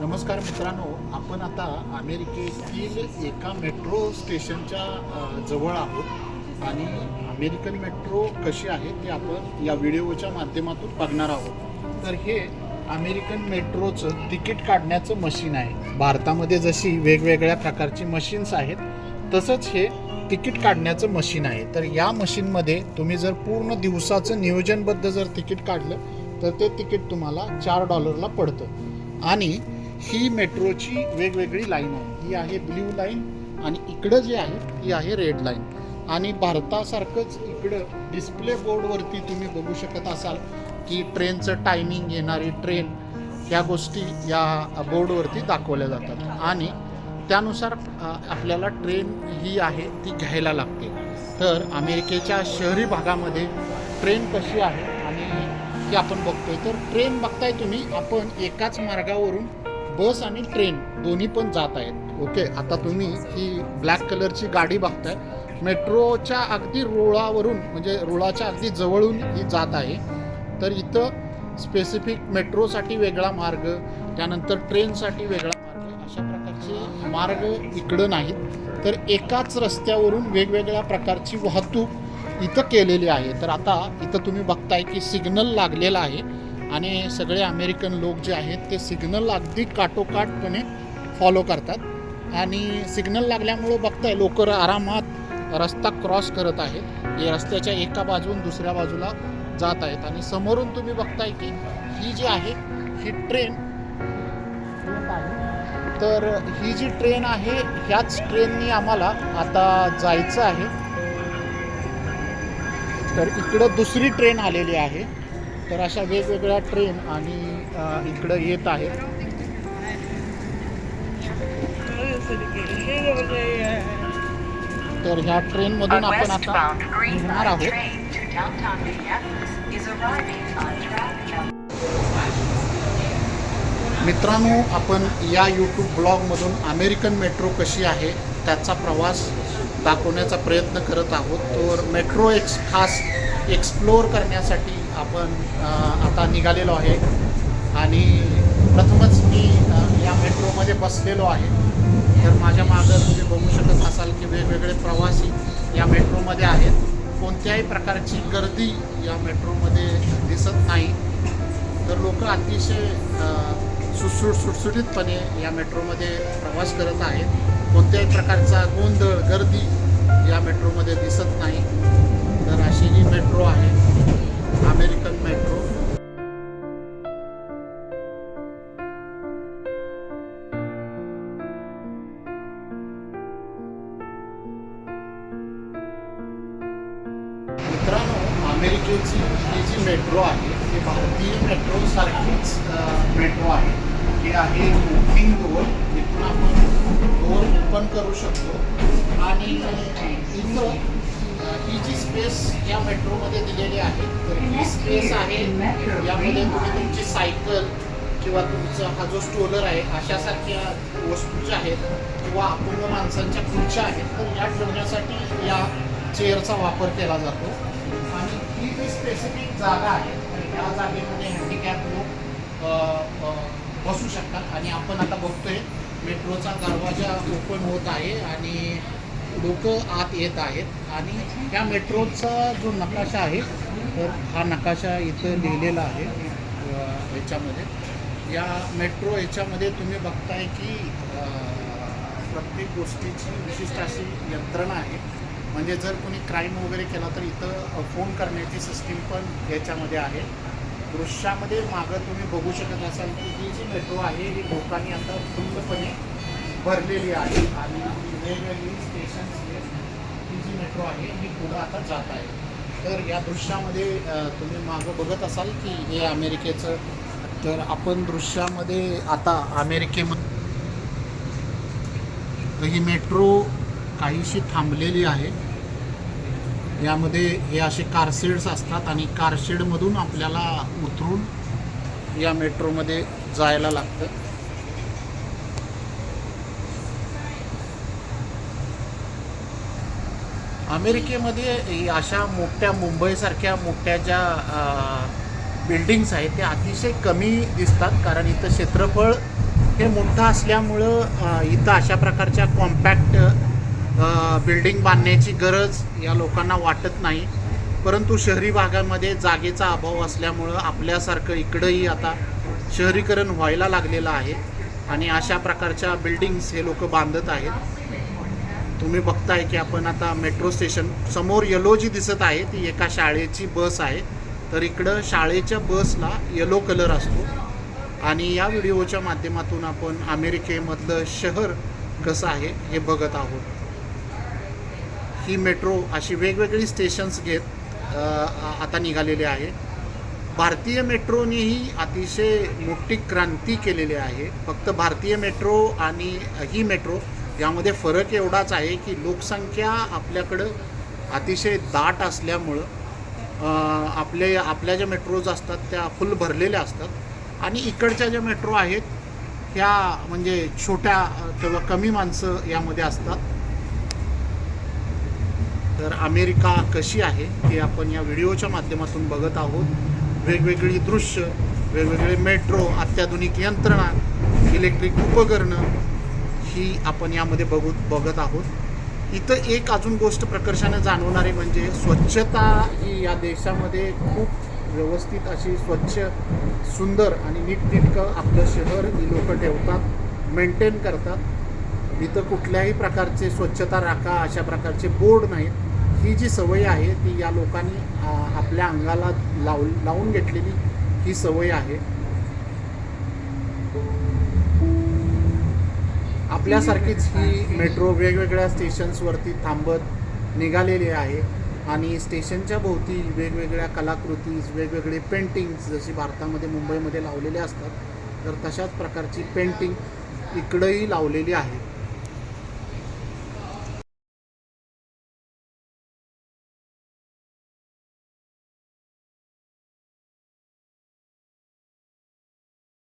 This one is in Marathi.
नमस्कार मित्रांनो आपण आता अमेरिकेतील एका मेट्रो स्टेशनच्या जवळ आहोत. आणि अमेरिकन मेट्रो कशी आहे ते आपण या व्हिडिओच्या माध्यमातून बघणार आहोत. तर हे अमेरिकन मेट्रोचं तिकीट काढण्याचं मशीन आहे. भारतामध्ये जशी वेगवेगळ्या प्रकारची मशीन्स आहेत तसंच हे तिकीट काढण्याचं मशीन आहे. तर या मशीनमध्ये तुम्ही जर पूर्ण दिवसाचं नियोजनबद्ध जर तिकीट काढलं तर ते तिकीट तुम्हाला चार डॉलरला पडतं. आणि ही मेट्रोची वेगवेगळी लाईन आहे. ही आहे ब्ल्यू लाईन आणि इकडं जे आहे ही आहे रेड लाईन. आणि भारतासारखंच इकडं डिस्प्ले बोर्डवरती तुम्ही बघू शकत असाल की ट्रेनचं टायमिंग येणारी ट्रेन ह्या गोष्टी या बोर्डवरती दाखवल्या जातात. आणि त्यानुसार आपल्याला ट्रेन ही आहे ती घ्यायला लागते. तर अमेरिकेच्या शहरी भागामध्ये ट्रेन कशी आहे आणि ती आपण बघतोय. तर ट्रेन बघताय तुम्ही आपण एकाच मार्गावरून बस आणि ट्रेन दोन्ही पण जात आहेत. ओके आता तुम्ही ही ब्लॅक कलरची गाडी बघताय. मेट्रोच्या अगदी रुळावरून म्हणजे रुळाच्या अगदी जवळून ही जात आहे. तर इथं स्पेसिफिक मेट्रोसाठी वेगळा मार्ग त्यानंतर ट्रेनसाठी वेगळा मार्ग अशा प्रकारचे मार्ग इकडं नाहीत. तर एकाच रस्त्यावरून वेगवेगळ्या प्रकारची वाहतूक इथं केलेली आहे. तर आता इथं तुम्ही बघताय की सिग्नल लागलेला आहे. आणि सगळे अमेरिकन लोक जे आहेत ते सिग्नल अगदी काटोकाटपणे फॉलो करतात. आणि सिग्नल लागल्यामुळं बघताय लोक आरामात रस्ता क्रॉस करत आहेत. हे रस्त्याच्या एका बाजून दुसऱ्या बाजूला जात आहेत. आणि समोरून तुम्ही बघताय की ही जी आहे ही ट्रेन तर ही जी ट्रेन आहे ह्याच ट्रेननी आम्हाला आता जायचं आहे. तर इकडं दुसरी ट्रेन आलेली आहे. तर अशा वेगवेगळ्या ट्रेन आणि इकडं येत आहेत तर ह्या ट्रेनमधून आपण आता निघणार आहोत. मित्रांनो आपण या यूट्यूब ब्लॉगमधून अमेरिकन मेट्रो कशी आहे त्याचा प्रवास दाखवण्याचा प्रयत्न करत आहोत तर मेट्रो एक्स खास एक्सप्लोअर करण्यासाठी आपण आता निघालेलो आहे. आणि प्रथमच मी या मेट्रोमध्ये बसलेलो आहे. तर माझ्या मागं तुम्ही बघू शकत असाल की वेगवेगळे प्रवासी या मेट्रोमध्ये आहेत. कोणत्याही प्रकारची गर्दी या मेट्रोमध्ये दिसत नाही. तर लोक अतिशय सुटसुट सुटसुटीतपणे या मेट्रोमध्ये प्रवास करत आहेत. कोणत्याही प्रकारचा गोंधळ गर्दी या मेट्रोमध्ये दिसत नाही. तर अशी ही मेट्रो आहे. अमेरिकन मेट्रो मित्रांनो अमेरिकेची ही जी मेट्रो आहे ती भारतीय मेट्रो सारखीच मेट्रो आहे. हे आहे बुकिंग डोअर इथून आपण डोअर ओपन करू शकतो. आणि इथं ही जी स्पेस या मेट्रोमध्ये दिलेली आहे तर ही स्पेस आहे. यामध्ये तुम्ही तुमची सायकल किंवा तुमचा हा जो स्टोलर आहे अशासारख्या वस्तू ज्या आहेत किंवा अपंग माणसांच्या खुर्च्या आहेत तर या ठेवण्यासाठी या चेअरचा वापर केला जातो. आणि ही जी स्पेसिफिक जागा आहे तर या जागेमध्ये हँडिकॅप लोक बसू शकतात. आणि आपण आता बघतोय मेट्रोचा दरवाजा ओपन होत आहे आणि लोक आत येत आहेत आणि या मेट्रोचा जो नकाशा आहे तर हा नकाशा इथं लिहिलेला आहे ह्याच्यामध्ये या मेट्रो ह्याच्यामध्ये तुम्ही बघताय की प्रत्येक गोष्टीची विशिष्ट अशी यंत्रणा आहे. म्हणजे जर कोणी क्राईम वगैरे केला तर इथं फोन करण्याची सिस्टीम पण याच्यामध्ये आहे. दृश्यामध्ये मागं तुम्ही बघू शकत असाल की ही जी मेट्रो आहे ही लोकांनी आता पूर्णपणे भरलेली आहे आणि वेगवेगळी स्टेशन ही जी मेट्रो आहे ही पुढं आता जात आहे. तर या दृश्यामध्ये तुम्ही मागं बघत असाल की हे अमेरिकेचं तर आपण दृश्यामध्ये आता अमेरिकेमध्ये तर ही मेट्रो काहीशी थांबलेली आहे. यामध्ये हे असे कारशेड्स असतात आणि कारशेडमधून आपल्याला उतरून या मेट्रोमध्ये जायला लागतं. अमेरिकेमध्ये अशा मोठ्या मुंबईसारख्या मोठ्या ज्या बिल्डिंग्स आहेत त्या अतिशय कमी दिसतात. कारण इथं क्षेत्रफळ हे मोठं असल्यामुळं इथं अशा प्रकारच्या कॉम्पॅक्ट बिल्डिंग बांधण्याची गरज या लोकांना वाटत नाही. परंतु शहरी भागामध्ये जागेचा अभाव असल्यामुळं आपल्यासारखं इकडंही आता शहरीकरण व्हायला लागलेलं आहे. आणि अशा प्रकारच्या बिल्डिंग्स हे लोक बांधत आहेत. तुम्ही बघताय की आपण आता मेट्रो स्टेशन समोर येलो जी दिसत आहे ती एका शाळेची बस आहे. तर इकडं शाळेच्या बसला येलो कलर असतो. आणि या व्हिडिओच्या माध्यमातून आपण अमेरिकेमधलं शहर कसं आहे हे बघत आहोत. ही मेट्रो अशी वेगवेगळी स्टेशन्स घेत आता निघालेले आहे. भारतीय मेट्रोनेही अतिशय मोठी क्रांती केलेली आहे. फक्त भारतीय मेट्रो आणि ही मेट्रो यामध्ये फरक एवढाच आहे की लोकसंख्या आपल्याकडं अतिशय दाट असल्यामुळं आपले आपल्या ज्या मेट्रोज असतात त्या फुल भरलेल्या असतात. आणि इकडच्या ज्या मेट्रो आहेत ह्या म्हणजे छोट्या किंवा कमी माणसं यामध्ये असतात. तर अमेरिका कशी आहे हे आपण या व्हिडिओच्या माध्यमातून बघत आहोत. वेगवेगळी दृश्य वेगवेगळे मेट्रो अत्याधुनिक यंत्रणा इलेक्ट्रिक उपकरणं ही आपण यामध्ये बघू बघत आहोत. इथं एक अजून गोष्ट प्रकर्षाने जाणवणारी म्हणजे स्वच्छता ही या देशामध्ये खूप व्यवस्थित अशी स्वच्छ सुंदर आणि नीटनेटकं आपलं शहर ही लोक ठेवतात मेंटेन करतात. इथं कुठल्याही प्रकारचे स्वच्छता राखा अशा प्रकारचे बोर्ड नाहीत. ही जी सवय आहे ती या लोकांनी आपल्या अंगाला लाव लावून घेतलेली ही सवय आहे. आपल्यासारखीच ही मेट्रो वेगवेगळ्या स्टेशन्सवरती थांबत निघालेली आहे. आणि स्टेशनच्या भोवती वेगवेगळ्या कलाकृतीज वेगवेगळे पेंटिंग्स जशी भारतामध्ये मुंबईमध्ये लावलेले असतात तर तशाच प्रकारची पेंटिंग इकडंही लावलेली आहे.